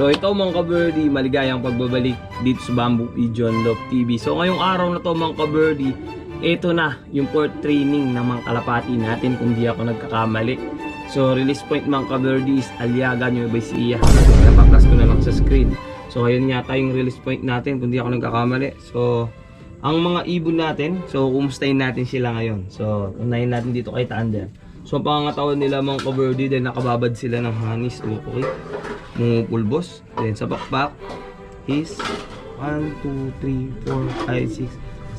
So ito mga ka-birdie, maligayang pagbabalik dito sa Bamboo Pigeon Love TV. So ngayong araw na to mga ka-birdie, ito na yung port training ng mga kalapati natin kung di ako nagkakamali. So release point mga ka-birdie is Aliaga Nueva Ecija. Napaplas ko na lang sa screen. So ayun yata yung release point natin kung di ako nagkakamali. So ang mga ibon natin, so kumustahin natin sila ngayon. So unahin natin dito kay Thunder. So ang pangangatawan nila mga ka-birdie dahil nakababad sila ng hanis. Okay pulbos. Then sa backpack is 1, 2, 3, 4, 5, 6,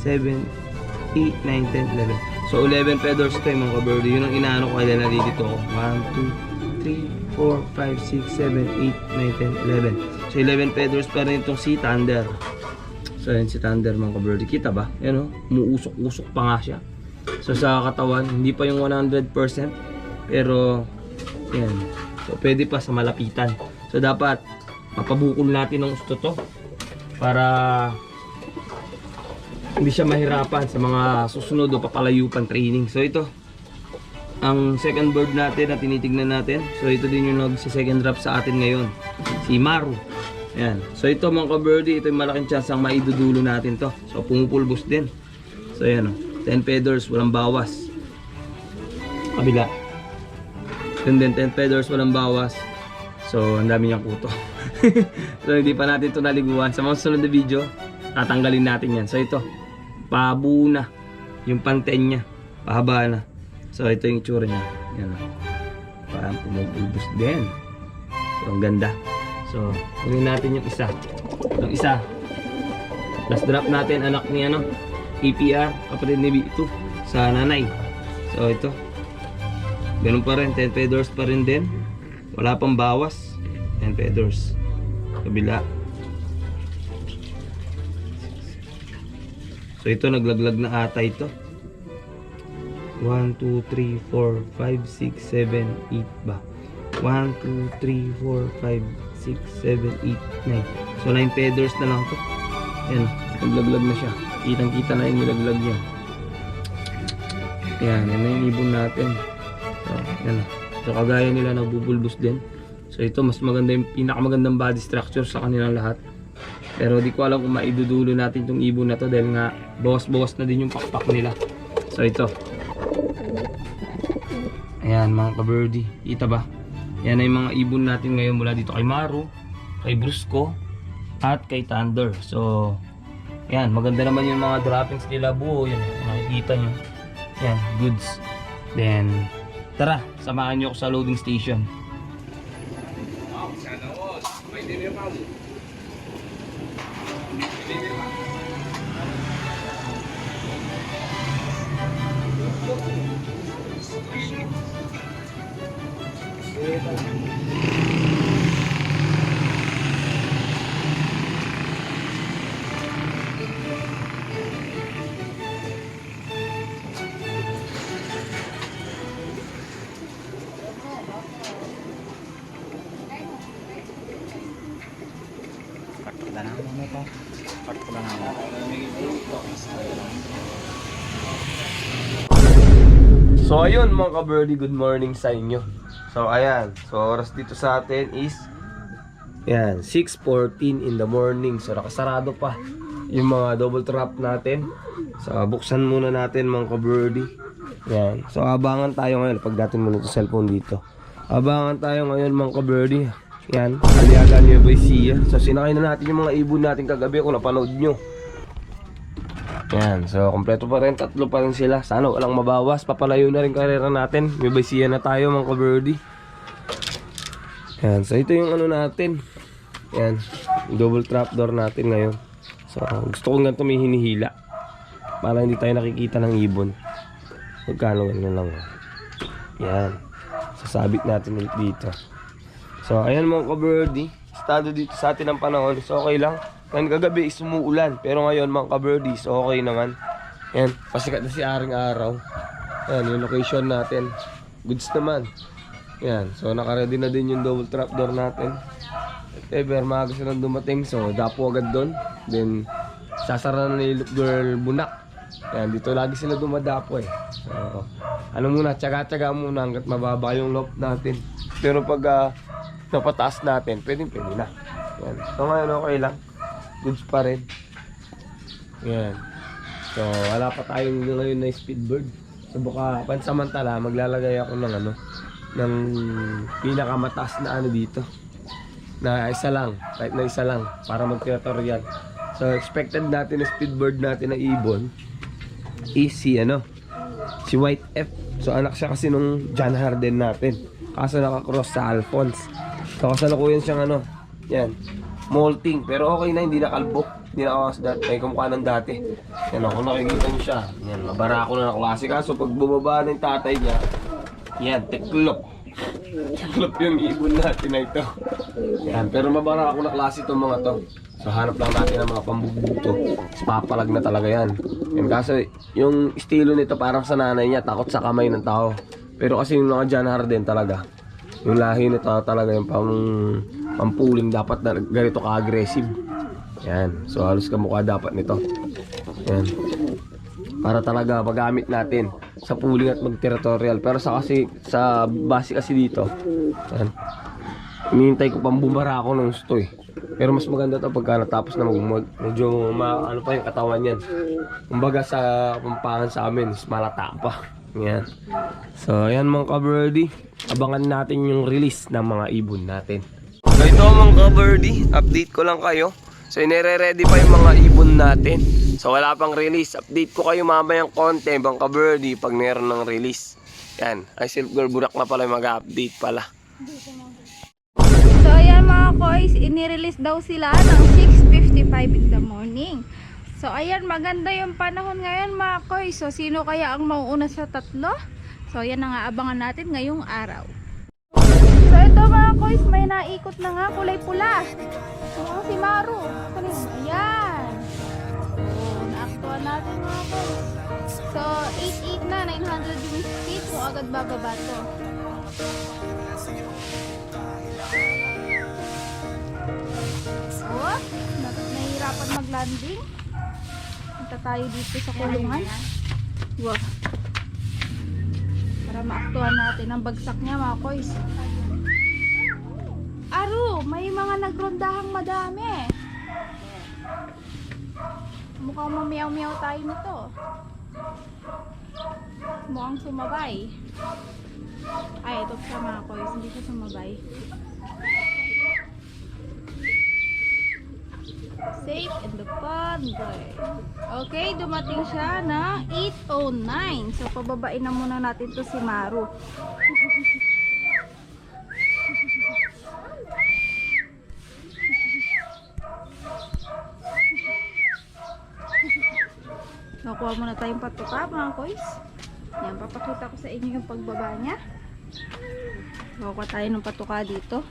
7, 8, 9, 10, 11. So 11 feathers ito yung mga kabirdo. Yun ang inaano ko kaya nalilito ko. 1, 2, 3, 4, 5, 6, 7, 8, 9, 10, 11. So 11 feathers pa rin itong si Thunder. So yan si Thunder mga kabirdo. Kita ba? Yan o. Umuusok-usok pa nga siya. So sa katawan, hindi pa yung 100%. Pero, yan. So pwede pa sa malapitan. So dapat mapabukol natin ng gusto to para hindi siya mahirapan sa mga susunod o papalayupan training. So ito ang second bird natin na tinitignan natin. So ito din yung nag second drop sa atin ngayon. Si Maru. Ayan. So ito mga ka-birdie, ito yung malaking chance ang maidudulo natin to. So pumupulbos din. So ayan o. 10 feathers, walang bawas. Kabila. Yun din, 10 feathers, walang bawas. So, ang dami niyang kuto. so, hindi pa natin ito naliguan. Sa mga susunod na video, tatanggalin natin yan. So, ito, pabuo na yung panten niya. Pahaba na. So, ito yung itsura niya. Yan. Parang pumupulbos din. So, ang ganda. So, kunin natin yung isa. Yung isa. Last drop natin, anak ni ano, APR, kapatid ni B2, sa nanay. So, ito. Ganun pa rin, 10 feathers pa rin din. Wala pang bawas. 10 feathers. Kabila. So ito naglaglag na ata ito. 1, 2, 3, 4, 5, 6, 7, 8 ba? 1, 2, 3, 4, 5, 6, 7, 8, 9. So 9 feathers na lang to. Ayan, naglaglag na siya. Kitang kita na yung nilaglag niya. Ayan, yan na yung ibon natin. So, yan. So, kagaya nila nagbubulbos din. So, ito mas maganda yung pinakamagandang body structure sa kanilang lahat. Pero di ko alam kung maidudulo natin itong ibon na to dahil nga bawas-bawas na din yung pakpak nila. So, ito. Ayan mga ka-birdie. Kita ba? Yan yung mga ibon natin ngayon mula dito kay Maru, kay Brusco, at kay Thunder. So, yan. Maganda naman yung mga droppings nila buo. Yan. Makikita nyo. Yan. Goods. Then, tara. Samahan nyo ako sa loading station. So ayun mga ka-birdie, good morning sa inyo. So ayan, so oras dito sa atin is yan, 6.14 in the morning. So nakasarado pa yung mga double trap natin. So buksan muna natin mga ka-birdie. Yan. So abangan tayo ngayon. Pag natin muna yung cellphone dito. Abangan tayo ngayon mga ka-birdie. Yan. Aliaga niyo by Sia. So sinakay na natin yung mga ibon natin kagabi kung napanood nyo. Yan, so kompleto pa rin, tatlo pa rin sila. Sana walang mabawas, papalayo na rin karera natin. May baysiya na tayo mga ka-birdie. Yan, so ito yung ano natin. Yan, double trapdoor natin ngayon. So gusto ko ganito may hinihila. Para hindi tayo nakikita ng ibon. Magkano ganyan lang. Yan, sasabit natin ulit dito. So ayan mga ka-birdie, estado dito sa atin ng panahon. So okay lang. Ngayon kagabi is umuulan. Pero ngayon mga ka-birdies, okay naman. Yan, pasikat na si Aring Araw. Yan, yung location natin. Goods naman. Yan, so nakaready na din yung double trapdoor natin. If ever maaga silang dumating, so dapo agad doon. Then, sasara na ni Look Girl Bunak. Yan, dito lagi sila dumadapo eh. So, ano muna, tsaga-tsaga muna hanggat mababa yung loft natin. Pero pag ah, napataas natin, pwede pwede na. Yan. So ngayon okay lang. Goods pa rin. Yan. So wala pa tayong ngayon na speedbird. So baka pansamantala maglalagay ako ng ano ng pinakamataas na ano dito. Na isa lang, kahit na isa lang para mag-tutorial. So expected natin na speedbird natin na ibon is si ano si White F. So anak siya kasi nung John Harden natin. Kaso nakakross sa Alphonse. So kasalukuyan siyang ano, yan, molting. Pero okay na, hindi na kalbo. Hindi na kawas dati. May kumukha ng dati. Yan ako nakikita niyo siya. Yan, mabara ako na klase. Kaso pag bumaba ng tatay niya, yan, teklop. Teklop yung ibon natin na ito. Yan, pero mabara ako na klase itong mga to. So hanap lang natin ng mga pambugbuto. Tapos papalag na talaga yan. Yan kaso yung estilo nito parang sa nanay niya, takot sa kamay ng tao. Pero kasi yung mga John Harden talaga, yung lahi nito talaga yung pang pampuling dapat na ganito ka-aggressive. Yan. So halos kamukha dapat nito. Yan. Para talaga magamit natin sa pooling at mag-territorial. Pero sa kasi sa base kasi dito, yan. Hinihintay ko pang bumara ako ng gusto eh. Pero mas maganda to pagka natapos na magmod. Medyo ma, ano pa yung katawan yan. Kumbaga sa pampangan sa amin, is malata pa. Yan. So, ayan mga ka-birdie. Abangan natin yung release ng mga ibon natin. So, ito mga ka-birdie. Update ko lang kayo. So, inire-ready pa yung mga ibon natin. So, wala pang release. Update ko kayo mamayang konti, mga ka-birdie, pag meron ng release. Yan. Ay, Silk Girl Burak na pala mag-update pala. So ayan mga koys, inirelease daw sila ng 6.55 in the morning. So ayan, maganda yung panahon ngayon mga koys. So sino kaya ang mauuna sa tatlo? So ayan ang aabangan natin ngayong araw. So ito mga koys, may naikot na nga kulay pula. So si Maru. Saan yun? Ayan. So naaktuan natin mga koys. So 88 na, 900 yung speed. So agad bababa to. Oh, na- nahihirapan mag-landing. Punta tayo dito sa kulungan. Wow. Para maaktuhan natin ang bagsak niya mga koys. Aro, may mga nagrondahang madami. Mukhang mamiyaw-miyaw tayo nito. Mukhang sumabay. Ay, ito siya mga koys. Hindi siya sumabay. Safe in the pond boy. Okay, dumating siya na 8.09. So, pababain na muna natin to si Maru. Nakuha muna tayong patuka mga koys. Yan, papakita ko sa inyo yung pagbaba niya. Nakuha tayo ng patuka dito.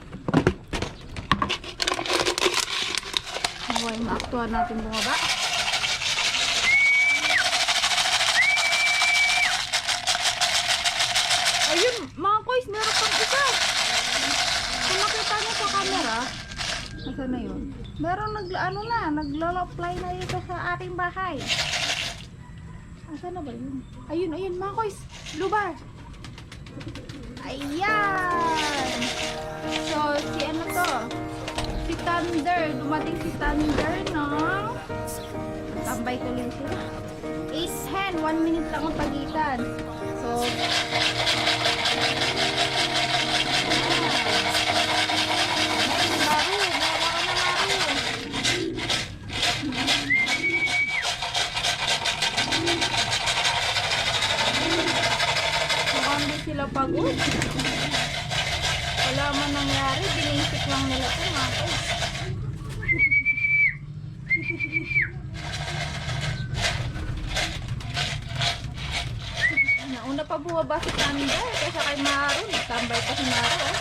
Okay, maaktuhan natin bumaba. Ayun, mga koys, meron pang isa. Kung makita nyo sa camera, nasa na yun? Meron nag, ano na, naglo-fly na dito sa ating bahay. Asa na ba yun? Ayun, ayun, mga koys, blue bar. Ayan! So, si ano to? Thunder. Dumating si Thunder ng tambay tuloy sila. 8-10. 1 minute lang ang pagitan. So, Ay, Maru. Meron ka na, Maru. Mukhang di sila pagod. Wala man nangyari, binisik lang nila ito mga. Nauna pa bumaba si Thunder kaysa kay Maru. Nagtambay pa si Maru. Oh.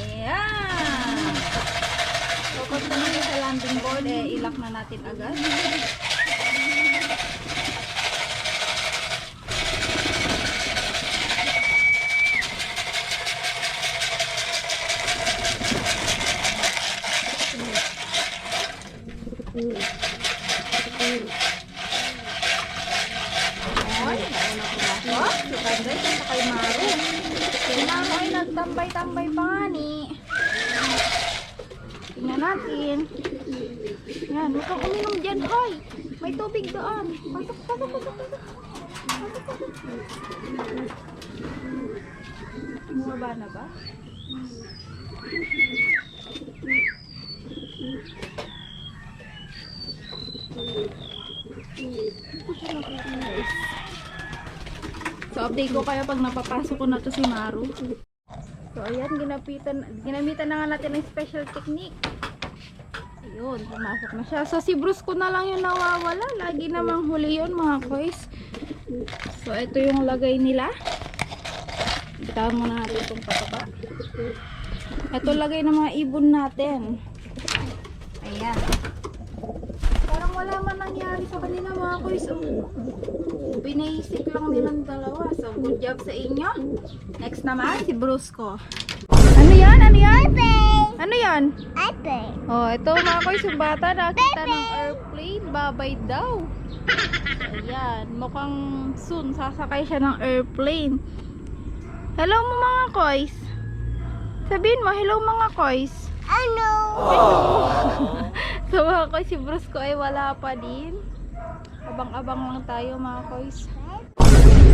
Ayan. So, pag naman sa landing board, eh, ilak na natin agad. Ay, nauna pumasok. Si Thunder kaysa kay Maru. Si Maru ay nagtambay. Tambay-tambay pa nga ni. Tingnan natin. Yan, huwag kang uminom dyan, hoy. May tubig doon. Pasok, pasok, pasok, pasok. Bumaba na ba? So, update ko kayo pag napapasok ko na to si Maru. So, ayan, ginapitan, ginamitan na nga natin ng special technique. Ayun, pumasok na siya. So, si Bruce ko na lang yung nawawala. Lagi namang huli yun, mga boys. So, ito yung lagay nila. Bitawan muna natin itong pataba. Ito lagay ng mga ibon natin. Ayan. Parang wala man nangyari sa kanila mga boys. Oh. Binaisip lang nilang dalawa. So, good job sa inyo. Next naman, si Bruce ko. Ano yan? Ano yan? Ano yan? Oh, ito mga koy, yung bata nakita ng airplane, babay daw. Ayan, mukhang soon sasakay siya ng airplane. Hello mo mga koys. Sabihin mo, hello mga koys. Hello. so mga koys, si Bruce ko ay wala pa din. Abang-abang lang tayo mga koys.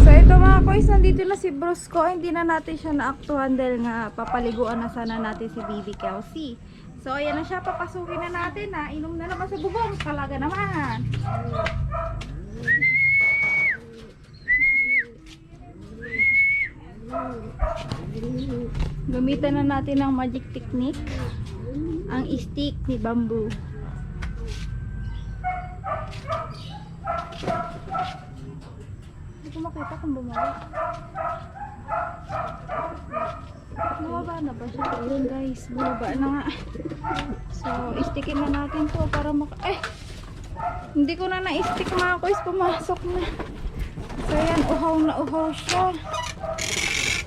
So ito mga koys, nandito na si Bruce ko. Hindi na natin siya naaktuhan dahil nga papaliguan na sana natin si Baby Kelsey. So ayan na siya, papasukin na natin na. Inom na naman sa bubong. Talaga naman. Gamitan na natin ng magic technique. Ang stick ni bamboo. Ko makita kung bumaba. Bumaba na ba siya? Ayun guys, bumaba na nga. So, istickin na natin to para maka... Eh! Hindi ko na na-stick mga kuys, pumasok na. So, ayan, uhaw na uhaw siya.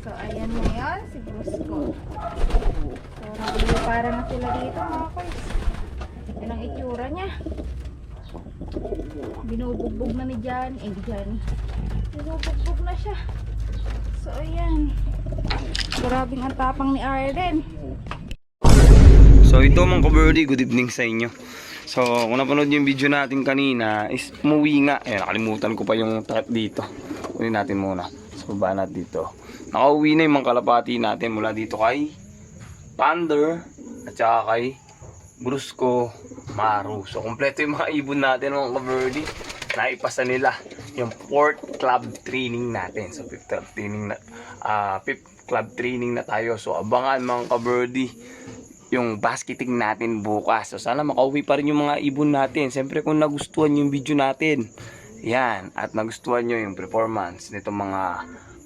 So, ayan na yan, si Bruce ko. So, nagpipara na sila dito mga kuys. Yan ang itsura niya. Binubugbog na ni Jan. Eh, di Jan. Binubugbog na siya. So, ayan. Grabing ang tapang ni Arden. So ito mga kabirdie, good evening sa inyo. So kung napanood yung video natin kanina is umuwi nga. Eh nakalimutan ko pa yung trap dito. Kunin natin muna. So baba natin dito. Nakauwi na yung mga kalapati natin mula dito kay Thunder at saka kay Brusco Maru. So kompleto yung mga ibon natin mga kabirdie. Naipasa nila yung fourth club training natin. So fifth club training na ah fifth club training na tayo. So abangan mga kabirdie yung basketing natin bukas. So sana makauwi pa rin yung mga ibon natin. Siyempre kung nagustuhan yung video natin, yan, at nagustuhan nyo yung performance nitong mga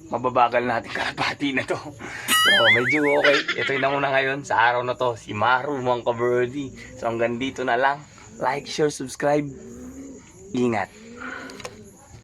mababagal natin kalapati na to. So medyo okay. Ito na muna ngayon sa araw na to. Si Maru mga kabirdie. So hanggang dito na lang. Like, share, subscribe. Ingat.